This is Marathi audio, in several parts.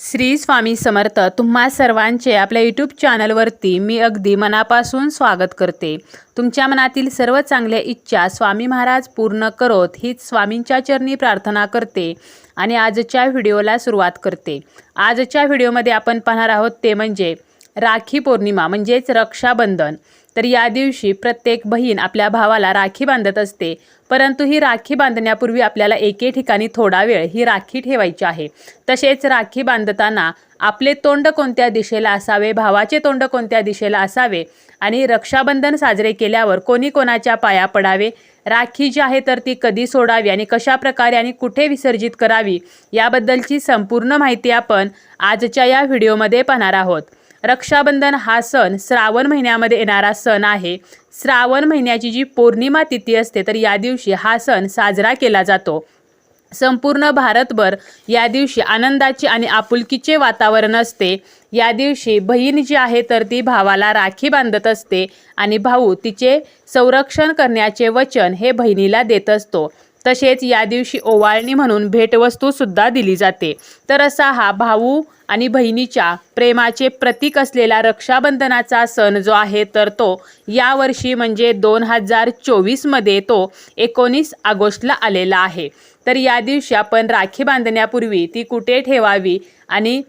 श्री स्वामी समर्थ तुम्हा सर्वांचे आपल्या यूट्यूब चॅनलवरती मी अगदी मनापासून स्वागत करते. तुमच्या मनातील सर्व चांगल्या इच्छा स्वामी महाराज पूर्ण करोत हीच स्वामींच्या चरणी प्रार्थना करते आणि आजच्या व्हिडिओला सुरुवात करते. आजच्या व्हिडिओमध्ये आपण पाहणार आहोत ते म्हणजे राखी पौर्णिमा म्हणजेच रक्षाबंधन. तर या दिवशी प्रत्येक बहीण आपल्या भावाला राखी बांधत असते. परंतु ही राखी बांधण्यापूर्वी आपल्याला एके ठिकाणी थोडा वेळ ही राखी ठेवायची आहे. तसेच राखी बांधताना आपले तोंड कोणत्या दिशेला असावे भावाचे तोंड कोणत्या दिशेला असावे आणि रक्षाबंधन साजरे केल्यावर कोणी कोणाच्या पाया पडावे राखी जी आहे तर ती कधी सोडावी आणि कशा प्रकारे आणि कुठे विसर्जित करावी याबद्दलची संपूर्ण माहिती आपण आजच्या या व्हिडिओमध्ये पाहणार आहोत. रक्षाबंधन हा सण श्रावण महिन्यामध्ये येणारा सण आहे. श्रावण महिन्याची जी पौर्णिमा तिथी असते तर या दिवशी हा सण साजरा केला जातो. संपूर्ण भारतभर या दिवशी आनंदाचे आणि आपुलकीचे वातावरण असते. या दिवशी बहीण जी आहे तर ती भावाला राखी बांधत असते आणि भाऊ तिचे संरक्षण करण्याचे वचन हे बहिणीला देत असतो. तसेच या दिवशी ओवाळणी म्हणून भेटवस्तूसुद्धा दिली जाते. तर असा हा भाऊ आणि बहिणीच्या प्रेमाचे प्रतीक असलेला रक्षाबंधनाचा सण जो आहे तर तो यावर्षी म्हणजे दोन हजार चोवीसमध्ये तो एकोणीस ऑगस्टला आलेला आहे. तर या दिवशी आपण राखी बांधण्यापूर्वी ती कुठे ठेवावी आणि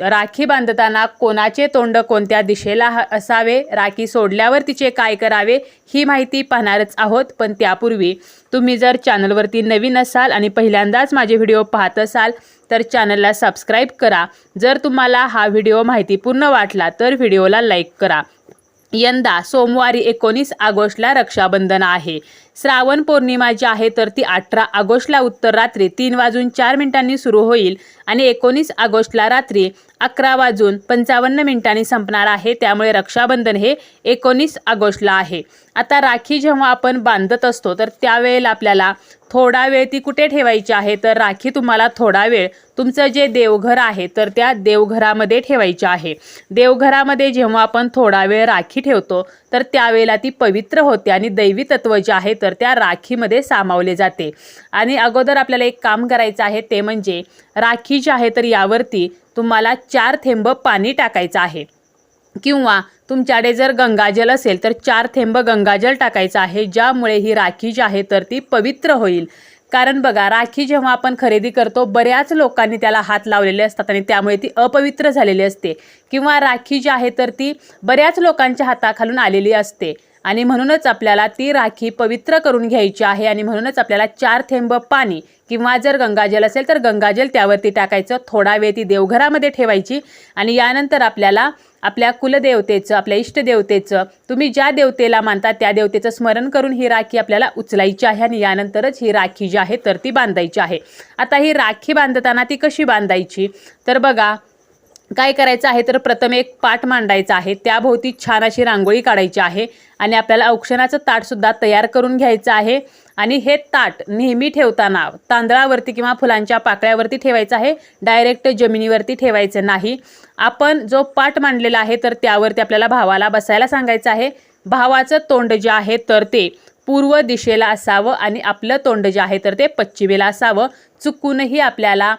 राखी बांधताना कोणाचे तोंड कोणत्या दिशेला ह- असावे? राखी सोडल्यावर तिचे काय करावे? ही माहिती पाहणारच आहोत पण त्यापूर्वी तुम्ही जर चॅनलवरती नवीन असाल आणि पहिल्यांदाच माझे व्हिडिओ पाहत असाल तर चॅनलला सबस्क्राईब करा. जर तुम्हाला हा व्हिडिओ माहितीपूर्ण वाटला तर व्हिडिओला लाईक करा. यंदा सोमवारी एकोणीस ऑगस्टला रक्षाबंधन आहे. श्रावण पौर्णिमा जी आहे तर ती अठरा ऑगस्टला उत्तर रात्री तीन वाजून चार मिनिटांनी सुरू होईल आणि एकोणीस ऑगस्टला रात्री अकरा वाजून पंचावन्न मिनिटांनी संपणार आहे. त्यामुळे रक्षाबंधन हे एकोणीस ऑगस्टला आहे. आता राखी जेव्हा आपण बांधत असतो तर त्यावेळेला आपल्याला थोडा वेळ ती कुठे ठेवायची आहे? तर राखी तुम्हाला थोडा वेळ तुमचं जे देवघर आहे तर त्या देवघरामध्ये ठेवायची आहे. देवघरामध्ये जेव्हा आपण थोडा वेळ राखी ठेवतो तर त्यावेळेला ती पवित्र होते आणि दैवी तत्व जे आहे तर त्या राखीमध्ये सामावले जाते. आणि अगोदर आपल्याला एक काम करायचं आहे ते म्हणजे राखी जी आहे तर यावरती तुम्हाला चार थेंब पाणी टाकायचं आहे. किंवा तुमच्याकडे जर गंगाजल असेल तर चार थेंब गंगाजल टाकायचं आहे ज्यामुळे ही राखी जी आहे तर ती पवित्र होईल. कारण बघा राखी जेव्हा आपण खरेदी करतो बऱ्याच लोकांनी त्याला हात लावलेले असतात आणि त्यामुळे ती अपवित्र झालेली असते. किंवा राखी जी आहे तर ती बऱ्याच लोकांच्या हाताखालून आलेली असते. आणि म्हणूनच आपल्याला ती राखी पवित्र करून घ्यायची आहे आणि म्हणूनच आपल्याला चार थेंब पाणी किंवा जर गंगाजल असेल तर गंगाजल त्यावरती टाकायचं. थोडा वेळ ती देवघरामध्ये ठेवायची आणि यानंतर आपल्याला आपल्या कुलदेवतेचं आपल्या इष्टदेवतेचं तुम्ही ज्या देवतेला मानता त्या देवतेचं स्मरण करून ही राखी आपल्याला उचलायची आहे आणि यानंतरच ही राखी जी आहे तर ती बांधायची आहे. आता ही राखी बांधताना ती कशी बांधायची? तर बघा काय करायचं आहे तर प्रथम एक पाट मांडायचा आहे. त्याभोवती छान अशी रांगोळी काढायची आहे आणि आपल्याला औक्षणाचं ताटसुद्धा तयार करून घ्यायचं आहे. आणि हे ताट नेहमी ठेवताना तांदळावरती किंवा फुलांच्या पाकळ्यावरती ठेवायचं आहे. डायरेक्ट जमिनीवरती ठेवायचं नाही. आपण जो पाट मांडलेला आहे तर त्यावरती आपल्याला भावाला बसायला सांगायचं आहे. भावाचं तोंड जे आहे तर ते पूर्व दिशेला असावं आणि आपलं तोंड जे आहे तर ते पश्चिमेला असावं. चुकूनही आपल्याला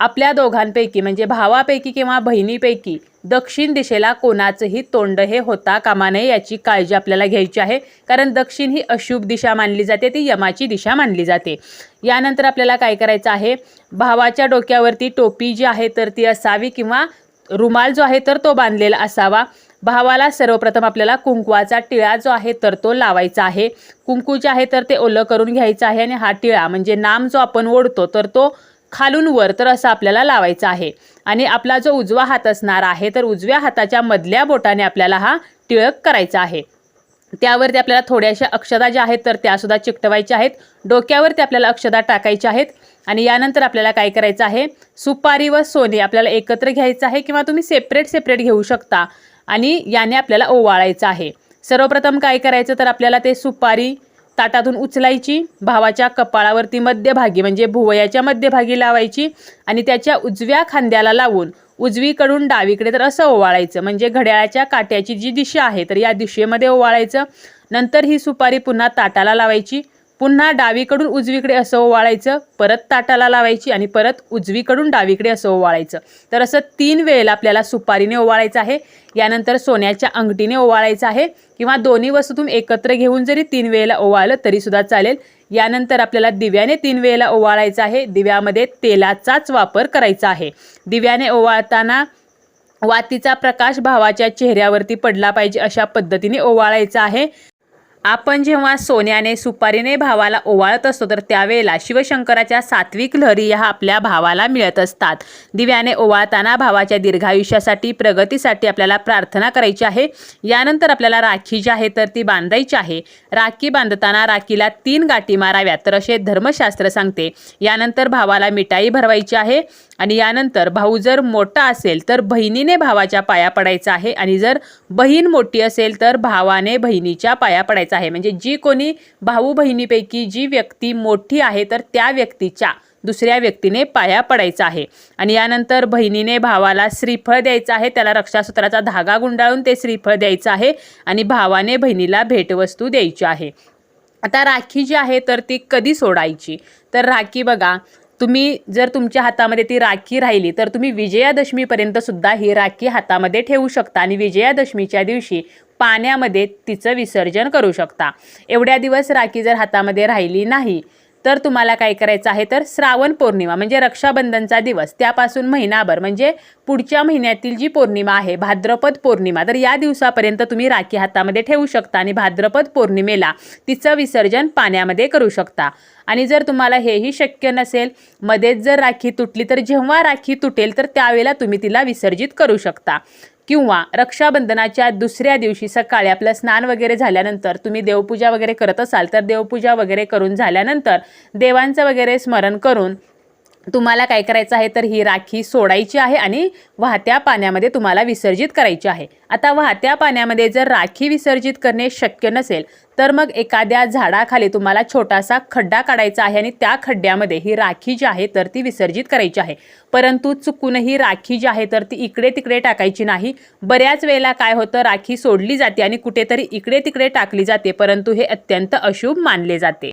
आपल्या दोघांपैकी म्हणजे भावापैकी किंवा बहिणीपैकी दक्षिण दिशेला कोणाचंही तोंड हे होता कामा नये याची काळजी आपल्याला घ्यायची आहे. कारण दक्षिण ही अशुभ दिशा मानली जाते ती यमाची दिशा मानली जाते. यानंतर आपल्याला काय करायचं आहे? भावाच्या डोक्यावरती टोपी जी आहे तर ती असावी किंवा रुमाल जो आहे तर तो बांधलेला असावा. भावाला सर्वप्रथम आपल्याला कुंकवाचा टिळा जो आहे तर तो लावायचा आहे. कुंकू जे आहे तर ते ओलं करून घ्यायचं आहे आणि हा टिळा म्हणजे नाम जो आपण ओढतो तर तो खालून वर तर असं आपल्याला लावायचा आहे. आणि आपला जो उजवा हात असणार आहे तर उजव्या हाताच्या मधल्या बोटाने आपल्याला हा टिळक करायचा आहे. त्यावरती आपल्याला थोड्याशा अक्षता ज्या आहेत तर त्यासुद्धा चिकटवायच्या आहेत. डोक्यावरती आपल्याला अक्षता टाकायच्या आहेत. आणि यानंतर आपल्याला काय करायचं आहे? सुपारी व सोने आपल्याला एकत्र घ्यायचं आहे किंवा तुम्ही सेपरेट सेपरेट घेऊ शकता. आणि याने आपल्याला ओवाळायचं आहे. सर्वप्रथम काय करायचं? तर आपल्याला ते सुपारी ताटातून उचलायची भावाच्या कपाळावरती मध्यभागी म्हणजे भुवयाच्या मध्यभागी लावायची आणि त्याच्या उजव्या खांद्याला लावून उजवीकडून डावीकडे तर असं ओवाळायचं. म्हणजे घड्याळाच्या काट्याची जी दिशा आहे तर या दिशेमध्ये ओवाळायचं. नंतर ही सुपारी पुन्हा ताटाला लावायची. पुन्हा डावीकडून उजवीकडे असं ओवाळायचं परत ताटाला लावायची आणि परत उजवीकडून डावीकडे असं ओवाळायचं. तर असं तीन वेळेला आपल्याला सुपारीने ओवाळायचं आहे यानंतर सोन्याच्या अंगठीने ओवाळायचं आहे किंवा दोन्ही वस्तूतून एकत्र घेऊन जरी तीन वेळेला ओवाळलं तरीसुद्धा चालेल. यानंतर आपल्याला दिव्याने तीन वेळेला ओवाळायचं आहे दिव्यामध्ये तेलाचाच वापर करायचा आहे. दिव्याने ओवाळताना वातीचा प्रकाश भावाच्या चेहऱ्यावरती पडला पाहिजे अशा पद्धतीने ओवाळायचा आहे. आपण जेव्हा सोन्याने सुपारीने भावाला ओवाळत असतो तर त्यावेळेला शिवशंकराच्या सात्विक लहरी ह्या आपल्या भावाला मिळत असतात. दिव्याने ओवाळताना भावाच्या दीर्घायुष्यासाठी प्रगतीसाठी आपल्याला प्रार्थना करायची आहे. यानंतर आपल्याला राखी जी आहे तर ती बांधायची आहे. राखी बांधताना राखीला तीन गाठी माराव्यात तर असे धर्मशास्त्र सांगते. यानंतर भावाला मिठाई भरवायची आहे. आणि यानंतर भाऊ जर मोठा असेल तर बहिणीने भावाच्या पाया पडायचा आहे आणि जर बहीण मोठी असेल तर भावाने बहिणीच्या पाया पडायचा आहे. म्हणजे जी कोणी भाऊ बहिणीपैकी जी व्यक्ती मोठी आहे तर त्या व्यक्तीच्या दुसऱ्या व्यक्तीने पाया पडायचा आहे. आणि यानंतर बहिणीने भावाला श्रीफळ द्यायचं आहे. त्याला रक्षासूत्राचा धागा गुंडाळून ते श्रीफळ द्यायचं आहे आणि भावाने बहिणीला भेटवस्तू द्यायची आहे. आता राखी जी आहे तर ती कधी सोडायची? तर राखी बघा तुम्ही जर तुमच्या हातामध्ये ती राखी राहिली तर तुम्ही विजयादशमीपर्यंत सुद्धा ही राखी हातामध्ये ठेवू शकता आणि विजयादशमीच्या दिवशी पाण्यामध्ये तिचं विसर्जन करू शकता. एवढ्या दिवस राखी जर हातामध्ये राहिली नाही तर तुम्हाला काय करायचं आहे तर श्रावण पौर्णिमा म्हणजे रक्षाबंधनचा दिवस त्यापासून महिनाभर म्हणजे पुढच्या महिन्यातील जी पौर्णिमा आहे भाद्रपद पौर्णिमा तर या दिवसापर्यंत तुम्ही राखी हातामध्ये ठेवू शकता आणि भाद्रपद पौर्णिमेला तिचं विसर्जन पाण्यामध्ये करू शकता. आणि जर तुम्हाला हेही शक्य नसेल मध्येच जर राखी तुटली तर जेव्हा राखी तुटेल तर त्यावेळेला तुम्ही तिला विसर्जित करू शकता. किंवा रक्षाबंधनाच्या दुसऱ्या दिवशी सकाळी आपलं स्नान वगैरे झाल्यानंतर तुम्ही देवपूजा वगैरे करत असाल तर देवपूजा वगैरे करून झाल्यानंतर देवांचं वगैरे स्मरण करून तुम्हाला काय करायचं आहे तर ही राखी सोडायची आहे आणि वाहत्या पाण्यामध्ये तुम्हाला विसर्जित करायची आहे. आता वाहत्या पाण्यामध्ये जर राखी विसर्जित करणे शक्य नसेल तर मग एखाद्या झाडाखाली तुम्हाला छोटासा खड्डा काढायचा आहे आणि त्या खड्ड्यामध्ये ही राखी जी आहे तर ती विसर्जित करायची आहे. परंतु चुकूनही राखी जी आहे तर ती इकडे तिकडे टाकायची नाही. बऱ्याच वेळेला काय होतं राखी सोडली जाते आणि कुठेतरी इकडे तिकडे टाकली जाते परंतु हे अत्यंत अशुभ मानले जाते.